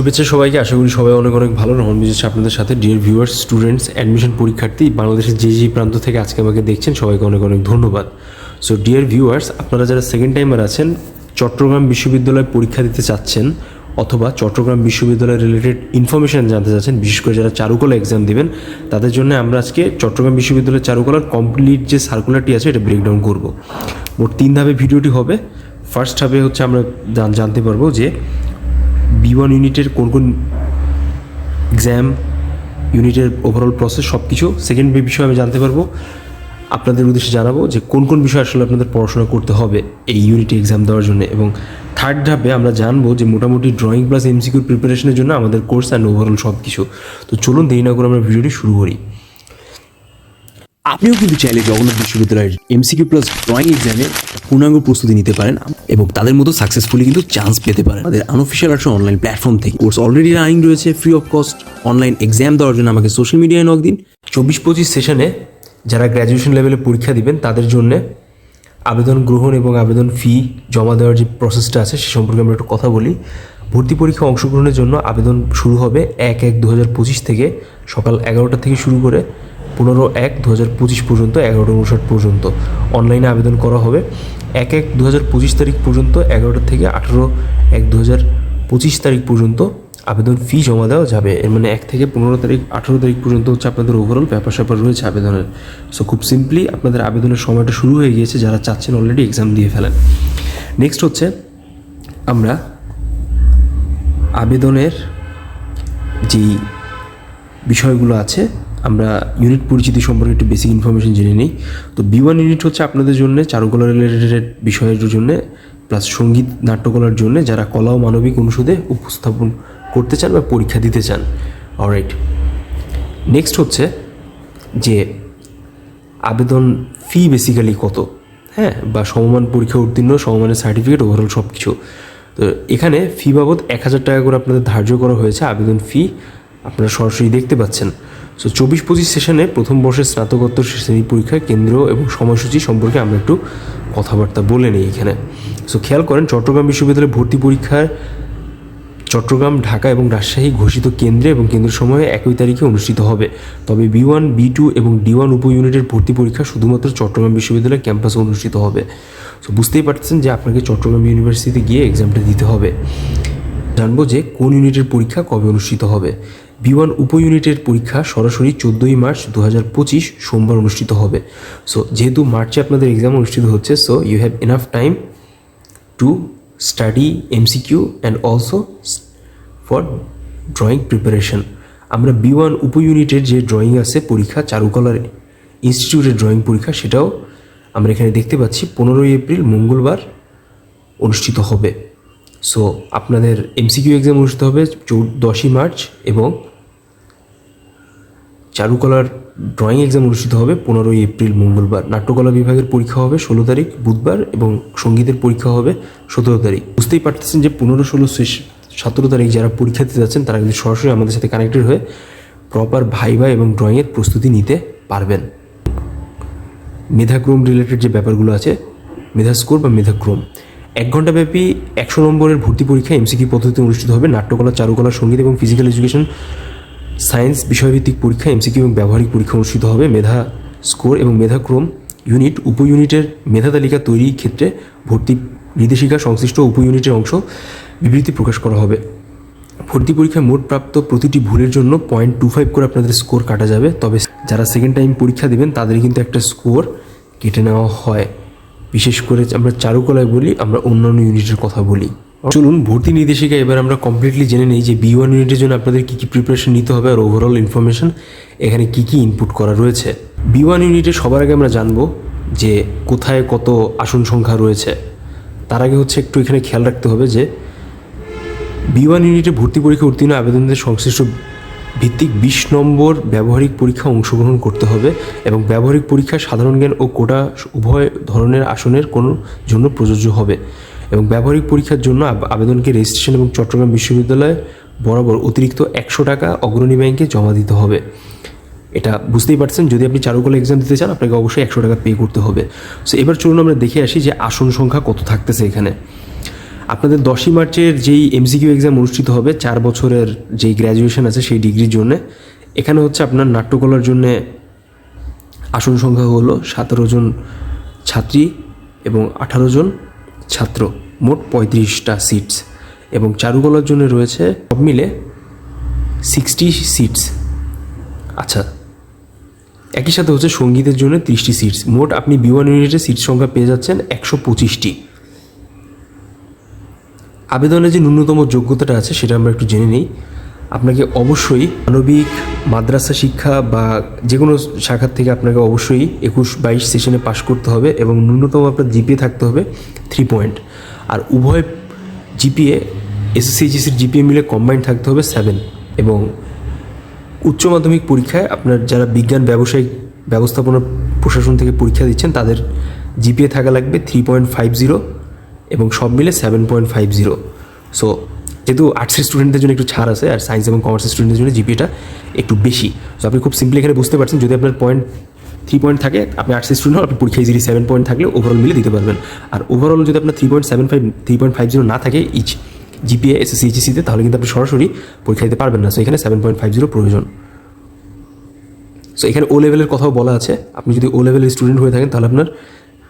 শুভেচ্ছা সবাইকে। আশা করি সবাই অনেক অনেক ভালো। রহন বিজেছে আপনাদের সাথে। ডিয়ার ভিউয়ার্স স্টুডেন্টস অ্যাডমিশন পরীক্ষার্থী, বাংলাদেশের যে যে প্রান্ত থেকে আজকে আমাকে দেখছেন, সবাইকে অনেক অনেক ধন্যবাদ। সো ডিয়ার ভিউয়ার্স আপনারা যারা সেকেন্ড টাইমার আছেন, চট্টগ্রাম বিশ্ববিদ্যালয়ে পরীক্ষা দিতে চাচ্ছেন অথবা চট্টগ্রাম বিশ্ববিদ্যালয় রিলেটেড ইনফরমেশন জানতে চাচ্ছেন, বিশেষ করে যারা চারুকলা এক্সাম দিবেন, তাদের জন্য আমরা আজকে চট্টগ্রাম বিশ্ববিদ্যালয়ের চারুকলার কমপ্লিট যে সার্কুলারটি আছে, এটা ব্রেকডাউন করব। মোট তিন ধাপে ভিডিওটি হবে। ফার্স্ট ধাপে হচ্ছে আমরা জানতে পারব যে বি ওয়ান ইউনিটের কোন কোন এক্সাম ইউনিটের ওভারঅল প্রসেস সব কিছু সেকেন্ড বি বিষয়ে আমি জানতে পারব। আপনাদের উদ্দেশ্যে জানাব যে কোন কোন বিষয় আসলে আপনাদের পড়াশোনা করতে হবে এই ইউনিটে এক্সাম দেওয়ার জন্য। এবং থার্ড ধাপে আমরা জানব যে মোটামুটি ড্রয়িং প্লাস এমসিকিউর প্রিপারেশনের জন্য আমাদের কোর্স অ্যান্ড ওভারঅল সব কিছু তো চলুন দেরি না করে আমরা ভিডিওটি শুরু করি। আপনিও কিন্তু চাইলে জগন্নাথ বিশ্ববিদ্যালয়ের এমসিকিউ প্লাস ড্রয়িং এক্সামে পূর্ণাঙ্গ প্রস্তুতি নিতে পারেন এবং তাদের মতো সাকসেসফুলি কিন্তু চান্স পেতে পারেন। আমাদের আনঅফিসিয়াল একটা অনলাইন প্ল্যাটফর্ম থেকে। কোর্স অলরেডি রানিং রয়েছে free of cost online exam দেওয়ার জন্য আমাকে সোশ্যাল মিডিয়ায় নক দিন। চব্বিশ পঁচিশ সেশনে যারা গ্র্যাজুয়েশন লেভেলে পরীক্ষা দিবেন, তাদের জন্য আবেদন গ্রহণ এবং আবেদন ফি জমা দেওয়ার যে প্রসেসটা আছে, সে সম্পর্কে আমরা একটু কথা বলি। ভর্তি পরীক্ষা অংশগ্রহণের জন্য আবেদন শুরু হবে এক এক দু থেকে সকাল এগারোটা থেকে শুরু করে পনেরো এক দু হাজার পঁচিশ পর্যন্ত, এগারোটা উনষাট পর্যন্ত। অনলাইনে আবেদন করা হবে এক এক দু হাজার পঁচিশ তারিখ পর্যন্ত, এগারোটা থেকে আঠেরো এক দু হাজার পঁচিশ তারিখ পর্যন্ত আবেদন ফি জমা দেওয়া যাবে। এর মানে এক থেকে পনেরো তারিখ, আঠেরো তারিখ পর্যন্ত হচ্ছে আপনাদের ওভারঅল ব্যাপার স্যাপার রয়েছে আবেদনের। সো খুব সিম্পলি আপনাদের আবেদনের সময়টা শুরু হয়ে গিয়েছে, যারা চাচ্ছেন অলরেডি এক্সাম দিয়ে ফেলেন। নেক্সট হচ্ছে, আমরা আবেদনের যেই বিষয়গুলো আছে আমরা ইউনিট পরিচিতি সম্পর্কে একটু বেসিক ইনফরমেশন জেনে নিই। তো বি ওয়ান ইউনিট হচ্ছে আপনাদের জন্য, চারুকলা রিলেটেড বিষয়ের জন্য প্লাস সংগীত, নাট্যকলার জন্য যারা কলা ও মানবিক অনুষদে উপস্থাপন করতে চান বা পরীক্ষা দিতে চান। অলরাইট নেক্সট হচ্ছে যে আবেদন ফি বেসিক্যালি কত? হ্যাঁ বা সমমান পরীক্ষা উত্তীর্ণ, সমমানের সার্টিফিকেট ওভারঅল সব কিছু তো এখানে ফি বাবদ এক হাজার টাকা করে আপনাদের ধার্য করা হয়েছে আবেদন ফি আপনারা সরাসরি দেখতে পাচ্ছেন। সো চব্বিশ পঁচিশ সেশনে প্রথম বর্ষের স্নাতকোত্তর শ্রেণি পরীক্ষা কেন্দ্র এবং সময়সূচি সম্পর্কে আমরা একটু কথাবার্তা বলে নিই এখানে। সো খেয়াল করেন চট্টগ্রাম বিশ্ববিদ্যালয়ে ভর্তি পরীক্ষার চট্টগ্রাম, ঢাকা এবং রাজশাহী ঘোষিত কেন্দ্রে এবং কেন্দ্র সময়ে একই তারিখে অনুষ্ঠিত হবে। তবে বি ওয়ান, বি টু এবং ডি ওয়ান উপ ইউনিটের ভর্তি পরীক্ষা শুধুমাত্র চট্টগ্রাম বিশ্ববিদ্যালয়ের ক্যাম্পাসে অনুষ্ঠিত হবে। সো বুঝতেই পারছেন যে আপনাকে চট্টগ্রাম ইউনিভার্সিটিতে গিয়ে এক্সামটা দিতে হবে। জানব যে কোন ইউনিটের পরীক্ষা কবে অনুষ্ঠিত হবে। বি ওয়ান উপ ইউনিটের পরীক্ষা সরাসরি চোদ্দোই মার্চ দু হাজার পঁচিশ সোমবার অনুষ্ঠিত হবে। সো যেহেতু মার্চে আপনাদের এক্সাম অনুষ্ঠিত হচ্ছে so you have enough time to study MCQ and also for drawing preparation আমরা বি ওয়ান উপ ইউনিটের যে ড্রয়িং আছে, পরীক্ষা চারুকলার ইনস্টিটিউটের ড্রয়িং পরীক্ষা, সেটাও আমরা এখানে দেখতে পাচ্ছি। পনেরোই এপ্রিল মঙ্গলবার অনুষ্ঠিত হবে। সো আপনাদের এমসিকিউ এক্সাম অনুষ্ঠিত হবে দশই মার্চ এবং চারুকলার ড্রয়িং এক্সাম অনুষ্ঠিত হবে পনেরোই এপ্রিল মঙ্গলবার। নাট্যকলা বিভাগের পরীক্ষা হবে ষোলো তারিখ, বুধবার এবং সঙ্গীতের পরীক্ষা হবে সতেরো তারিখ। বুঝতেই পারতেছেন যে পনেরো, ষোলো সতেরো তারিখ যারা পরীক্ষা দিতে যাচ্ছেন, তারা কিন্তু সরাসরি আমাদের সাথে কানেক্টেড হয়ে প্রপার ভাইবা এবং ড্রয়িংয়ের প্রস্তুতি নিতে পারবেন। মেধাক্রম রিলেটেড যে ব্যাপারগুলো আছে মেধা স্কোর বা মেধাক্রম এক ঘণ্টা ব্যাপী একশো নম্বরের ভর্তি পরীক্ষা এমসিকিউ পদ্ধতিতে অনুষ্ঠিত হবে। নাট্যকলা, চারুকলা, সংগীত এবং ফিজিক্যাল এডুকেশন সায়েন্স বিষয়ভিত্তিক পরীক্ষা এমসিকিউ এবং ব্যবহারিক পরীক্ষা অনুষ্ঠিত হবে। মেধা স্কোর এবং মেধাক্রম ইউনিট উপ ইউনিটের মেধা তালিকা তৈরির ক্ষেত্রে ভর্তি নির্দেশিকা, সংশ্লিষ্ট উপ ইউনিটের অংশ বিবৃতি প্রকাশ করা হবে। ভর্তি পরীক্ষায় মোট প্রাপ্ত প্রতিটি ভুলের জন্য পয়েন্ট টু ফাইভ করে আপনাদের স্কোর কাটা যাবে। তবে যারা সেকেন্ড টাইম পরীক্ষা দেবেন তাদের কিন্তু একটা স্কোর কেটে নেওয়া হয়। বিশেষ করে আমরা চারুকলায় বলি, আমরা অন্যান্য ইউনিটের কথা বলি। চলুন, ভর্তি নির্দেশিকা এবার আমরা কমপ্লিটলি জেনে নিই যে বি ওয়ান ইউনিটের জন্য আপনাদের কী কী প্রিপারেশন নিতে হবে আর ওভারঅল ইনফরমেশন এখানে কী কী ইনপুট করা রয়েছে। বি ওয়ান ইউনিটে সবার আগে আমরা জানব যে কোথায় কত আসন সংখ্যা রয়েছে। তার আগে হচ্ছে একটু এখানে খেয়াল রাখতে হবে যে বি ওয়ান ইউনিটে ভর্তি পরীক্ষা উত্তীর্ণ আবেদনদের সংশ্লিষ্ট ভিত্তিক বিশ নম্বর ব্যবহারিক পরীক্ষা অংশগ্রহণ করতে হবে এবং ব্যবহারিক পরীক্ষা সাধারণ জ্ঞান ও কোটা উভয় ধরনের আসনের কোনো জন্য প্রযোজ্য হবে এবং ব্যবহারিক পরীক্ষার জন্য আবেদনকে রেজিস্ট্রেশন এবং চট্টগ্রাম বিশ্ববিদ্যালয় বরাবর অতিরিক্ত একশো টাকা অগ্রণী ব্যাংকে জমা দিতে হবে। এটা বুঝতেই পারছেন, যদি আপনি চারুকলা এক্সাম দিতে চান, আপনাকে অবশ্যই একশো টাকা পে করতে হবে। সো এবার চলুন আমরা দেখে আসি যে আসন সংখ্যা কত থাকতেছে এখানে। আপনাদের দশই মার্চের যেই এমসিকিউ এক্সাম অনুষ্ঠিত হবে, চার বছরের যেই গ্র্যাজুয়েশন আছে সেই ডিগ্রির জন্য, এখানে হচ্ছে আপনার নাট্যকলার জন্যে আসন সংখ্যা হলো সতেরো জন ছাত্রী এবং আঠারো জন ছাত্র, মোট পঁয়ত্রিশটা সিটস এবং চারুকলার জন্য রয়েছে সব মিলে সিক্সটি সিটস আচ্ছা একই সাথে হচ্ছে সঙ্গীতের জন্য ত্রিশটি সিটস মোট আপনি বি ওয়ান ইউনিটের সিট সংখ্যা পেয়ে যাচ্ছেন একশো পঁচিশটি। আবেদনের যে ন্যূনতম যোগ্যতাটা আছে, সেটা আমরা একটু জেনে নিই। আপনাকে অবশ্যই মানবিক, মাদ্রাসা শিক্ষা বা যে কোনো শাখার থেকে আপনাকে অবশ্যই একুশ বাইশ সেশনে পাশ করতে হবে এবং ন্যূনতম আপনার জিপিএ থাকতে হবে থ্রি পয়েন্ট। আর উভয় জিপিএ এসএসসি এইচএসির জিপিএ মিলে কম্বাইন্ড থাকতে হবে সেভেন। এবং উচ্চ মাধ্যমিক পরীক্ষায় আপনার যারা বিজ্ঞান, ব্যবসায়িক ব্যবস্থাপনা প্রশাসন থেকে পরীক্ষা দিচ্ছেন, তাদের জিপিএ থাকা লাগবে থ্রি পয়েন্ট ফাইভ জিরো। এবং সব মিলে seven point five zero so যেহেতু আর্টসের স্টুডেন্টদের জন্য একটু ছাড় আছে, আর সায়েন্স এবং কমার্সের স্টুডেন্টদের জন্য জিপিএটা একটু বেশি। সো আপনি খুব সিম্পলি এখানে বুঝতে পারছেন, যদি আপনার পয়েন্ট থ্রি পয়েন্ট থাকে, আপনি আর্টসের স্টুডেন্ট হন, আপনি পরীক্ষা ইজিলি সেভেন পয়েন্ট থাকলে ওভারঅল মিলে দিতে পারবেন। আর ওভারঅল যদি আপনার three point seven five three point five zero না থাকে ইচ জিপিএ এসএসসি এইচএসিতে তাহলে কিন্তু আপনি সরাসরি পরীক্ষা দিতে পারবেন না। সো এখানে সেভেন পয়েন্ট ফাইভ জিরো প্রয়োজন। সো এখানে ও লেভেলের কথাও বলা আছে। আপনি যদি ও লেভেলের স্টুডেন্ট হয়ে থাকেন, তাহলে আপনার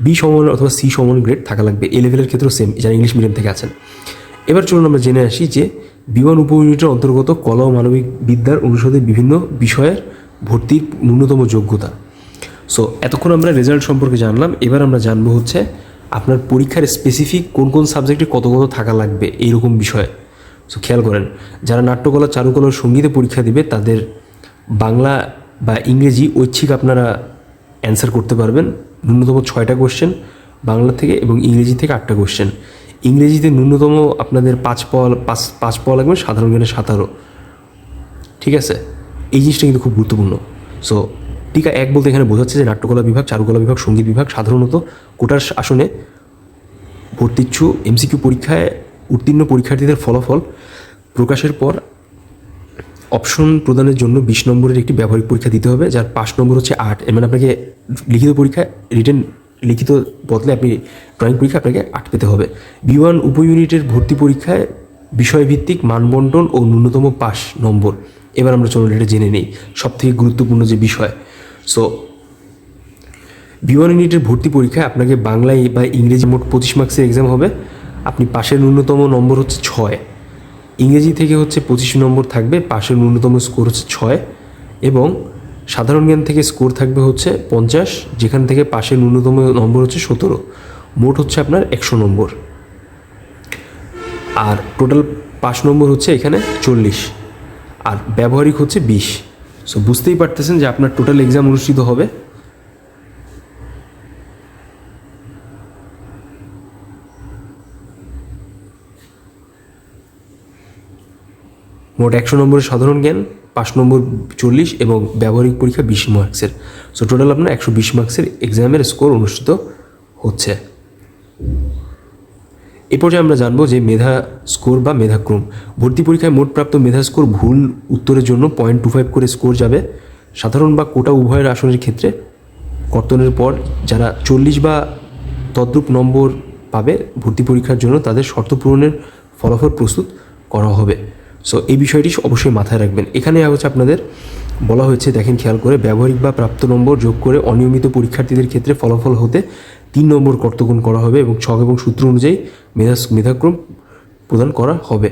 বি সমান অথবা সি সমান গ্রেড থাকা লাগবে। এ লেভেলের ক্ষেত্রেও সেম যারা ইংলিশ মিডিয়াম থেকে আছেন। এবার চলুন আমরা জেনে আসি যে বিমান উপ ইউনিটের অন্তর্গত কলা ও মানবিক বিদ্যার অনুষদের বিভিন্ন বিষয়ের ভর্তির ন্যূনতম যোগ্যতা। সো এতক্ষণ আমরা রেজাল্ট সম্পর্কে জানলাম। এবার আমরা জানব হচ্ছে আপনার পরীক্ষার স্পেসিফিক কোন কোন সাবজেক্টে কত কত থাকা লাগবে এইরকম বিষয়ে। সো খেয়াল করেন, যারা নাট্যকলা, চারুকলা সঙ্গীতে পরীক্ষা দিবে, তাদের বাংলা বা ইংরেজি ঐচ্ছিক আপনারা অ্যান্সার করতে পারবেন। ন্যূনতম ছয়টা কোশ্চেন বাংলা থেকে এবং ইংরেজি থেকে আটটা কোশ্চেন ইংরেজিতে ন্যূনতম আপনাদের পাঁচ পাওয়া পাঁচ পাঁচ পাওয়া লাগবে, সাধারণ জ্ঞানে সাতারো ঠিক আছে? এই জিনিসটা কিন্তু খুব গুরুত্বপূর্ণ। সো টিকা এক বলতে এখানে বোঝাচ্ছে যে নাট্যকলা বিভাগ, চারুকলা বিভাগ, সংগীত বিভাগ সাধারণত কোটার আসনে ভর্তিচ্ছু এমসিকিউ পরীক্ষায় উত্তীর্ণ পরীক্ষার্থীদের ফলাফল প্রকাশের পর অপশন প্রদানের জন্য বিশ নম্বরের একটি ব্যবহারিক পরীক্ষা দিতে হবে, যার পাঁচ নম্বর হচ্ছে আট। মানে আপনাকে লিখিত পরীক্ষায় রিটেন লিখিত বদলে আপনি ড্রয়িং পরীক্ষা আপনাকে আট পেতে হবে। বি ওয়ান উপ ইউনিটের ভর্তি পরীক্ষায় বিষয়ভিত্তিক মানবন্টন ও ন্যূনতম পাস নম্বর। এবার আমরা চলুন এটা জেনে নিই, সবথেকে গুরুত্বপূর্ণ যে বিষয়। সো বি ওয়ান ইউনিটের ভর্তি পরীক্ষায় আপনাকে বাংলায় বা ইংরেজি মোট পঁচিশ মার্কসের এক্সাম হবে। আপনি পাশের ন্যূনতম নম্বর হচ্ছে ছয়। ইংরেজি থেকে হচ্ছে পঁচিশ নম্বর থাকবে, পাশের ন্যূনতম স্কোর হচ্ছে ছয় এবং সাধারণ জ্ঞান থেকে স্কোর থাকবে হচ্ছে পঞ্চাশ, যেখান থেকে পাশের ন্যূনতম নম্বর হচ্ছে সতেরো। মোট হচ্ছে আপনার একশো নম্বর। আর টোটাল পাঁচ নম্বর হচ্ছে এখানে চল্লিশ আর ব্যবহারিক হচ্ছে বিশ। সো বুঝতেই পারতেছেন যে আপনার টোটাল এক্সাম অনুষ্ঠিত হবে। মোট একশো নম্বরের সাধারণ জ্ঞান, পাঁচ নম্বর চল্লিশ এবং ব্যবহারিক পরীক্ষা বিশ মার্কসের সো টোটাল আপনার একশো বিশ মার্কসের এক্সামের স্কোর অনুষ্ঠিত হচ্ছে। এ পর্যায়ে আমরা জানব যে মেধা স্কোর বা মেধাক্রম। ভর্তি পরীক্ষায় মোট প্রাপ্ত মেধা স্কোর ভুল উত্তরের জন্য পয়েন্ট টু ফাইভ করে স্কোর যাবে। সাধারণ বা কোটা উভয়ের আসনের ক্ষেত্রে কর্তনের পর যারা চল্লিশ বা তদ্রূপ নম্বর পাবে, ভর্তি পরীক্ষার জন্য তাদের শর্ত পূরণের ফলাফল প্রস্তুত করা হবে। সো এই বিষয়টি অবশ্যই মাথায় রাখবেন। এখানে হচ্ছে আপনাদের বলা হয়েছে, দেখেন খেয়াল করে, ব্যবহারিক বা প্রাপ্ত নম্বর যোগ করে অনিয়মিত পরীক্ষার্থীদের ক্ষেত্রে ফলাফল হতে তিন নম্বর কর্তগুণ করা হবে এবং ছক এবং সূত্র অনুযায়ী মেধা মেধাক্রম প্রদান করা হবে।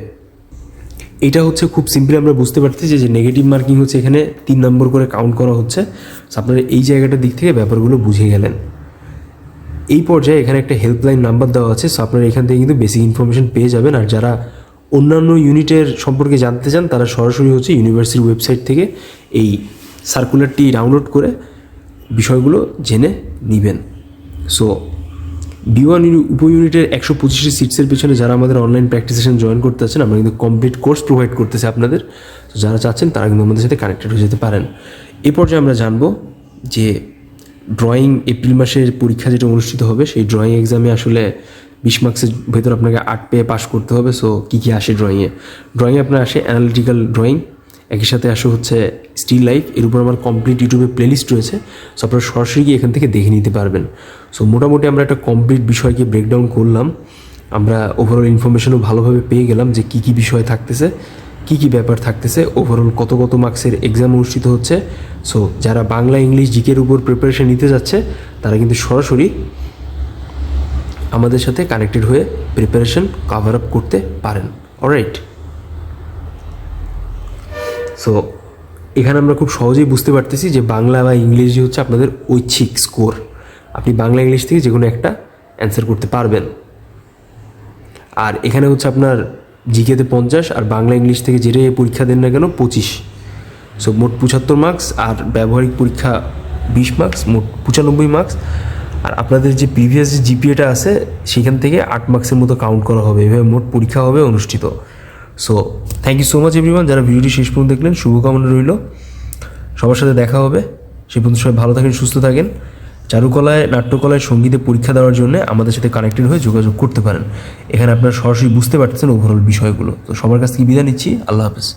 এটা হচ্ছে খুব সিম্পলি আমরা বুঝতে পারতেছি যে নেগেটিভ মার্কিং হচ্ছে এখানে তিন নম্বর করে কাউন্ট করা হচ্ছে। আপনারা এই জায়গাটার দিক থেকে ব্যাপারগুলো বুঝে গেলেন। এই পর্যায়ে এখানে একটা হেল্পলাইন নাম্বার দেওয়া আছে। সো আপনারা এখান থেকে কিন্তু বেসিক ইনফরমেশন পেয়ে যাবেন। আর যারা অন্যান্য ইউনিটের সম্পর্কে জানতে চান, তারা সরাসরি হচ্ছে ইউনিভার্সিটির ওয়েবসাইট থেকে এই সার্কুলারটি ডাউনলোড করে বিষয়গুলো জেনে নেবেন। সো বি ওয়ান উপ ইউনিটের একশো পঁচিশটি সিটসের পিছনে যারা আমাদের অনলাইন প্র্যাকটিস সেশন জয়েন করতে আছেন, আমরা কিন্তু কমপ্লিট কোর্স প্রোভাইড করতেছি আপনাদের। তো যারা চাচ্ছেন, তারা কিন্তু আমাদের সাথে কানেক্টেড হয়ে যেতে পারেন। এ পর্যায়ে আমরা জানব যে ড্রয়িং এপ্রিল মাসের পরীক্ষা যেটা অনুষ্ঠিত হবে, সেই ড্রয়িং এক্সামে আসলে বিশ মার্কসের ভেতর আপনাকে আট পেয়ে পাস করতে হবে সো কী কী আসে ড্রয়িংয়ে ড্রয়িংয়ে আপনার আসে অ্যানালিটিক্যাল ড্রয়িং একই সাথে আসে হচ্ছে স্টিল লাইফ এর উপর আমার কমপ্লিট ইউটিউবে প্লেলিস্ট রয়েছে সো আপনারা সরাসরি গিয়ে এখান থেকে দেখে নিতে পারবেন। সো মোটামুটি আমরা একটা কমপ্লিট বিষয়কে ব্রেকডাউন করলাম, আমরা ওভারঅল ইনফরমেশনও ভালোভাবে পেয়ে গেলাম যে কী কী বিষয় থাকতেছে, কী কী ব্যাপার থাকতেছে ওভারঅল কত কত মার্কসের এক্সাম অনুষ্ঠিত হচ্ছে। সো যারা বাংলা, ইংলিশ জিকের উপর প্রিপারেশন নিতে যাচ্ছে, তারা কিন্তু সরাসরি আমাদের সাথে কানেক্টেড হয়ে প্রিপারেশন কভার আপ করতে পারেন। অলরাইট সো এখানে আমরা খুব সহজেই বুঝতে পারতেছি যে বাংলা বা ইংরেজি হচ্ছে আপনাদের ঐচ্ছিক স্কোর আপনি বাংলা, ইংলিশ থেকে যে কোনো একটা অ্যান্সার করতে পারবেন। আর এখানে হচ্ছে আপনার জিকেতে পঞ্চাশ, আর বাংলা, ইংলিশ থেকে যেটাই পরীক্ষা দেন না কেন পঁচিশ। সো মোট পঁচাত্তর মার্কস আর ব্যবহারিক পরীক্ষা বিশ মার্কস মোট পঁচানব্বই মার্কস আর আপনাদের যে প্রিভিয়াস যে জিপিএটা আছে, সেখান থেকে আট মার্কসের মতো কাউন্ট করা হবে। এভাবে মোট পরীক্ষা হবে, অনুষ্ঠিত। So thank you so much everyone যারা ভিডিওটি শেষ পর্যন্ত দেখলেন, শুভকামনা রইল। সবার সাথে দেখা হবে। সে পর্যন্ত সবাই ভালো থাকেন, সুস্থ থাকেন। চারুকলায়, নাট্যকলায়, সঙ্গীতে পরীক্ষা দেওয়ার জন্য আমাদের সাথে কানেক্টেড হয়ে যোগাযোগ করতে পারেন। এখানে আপনারা সরাসরি বুঝতে পারতেছেন ওভারঅল বিষয়গুলো। তো সবার কাছ থেকে বিদায় নিচ্ছি। আল্লাহ হাফেজ।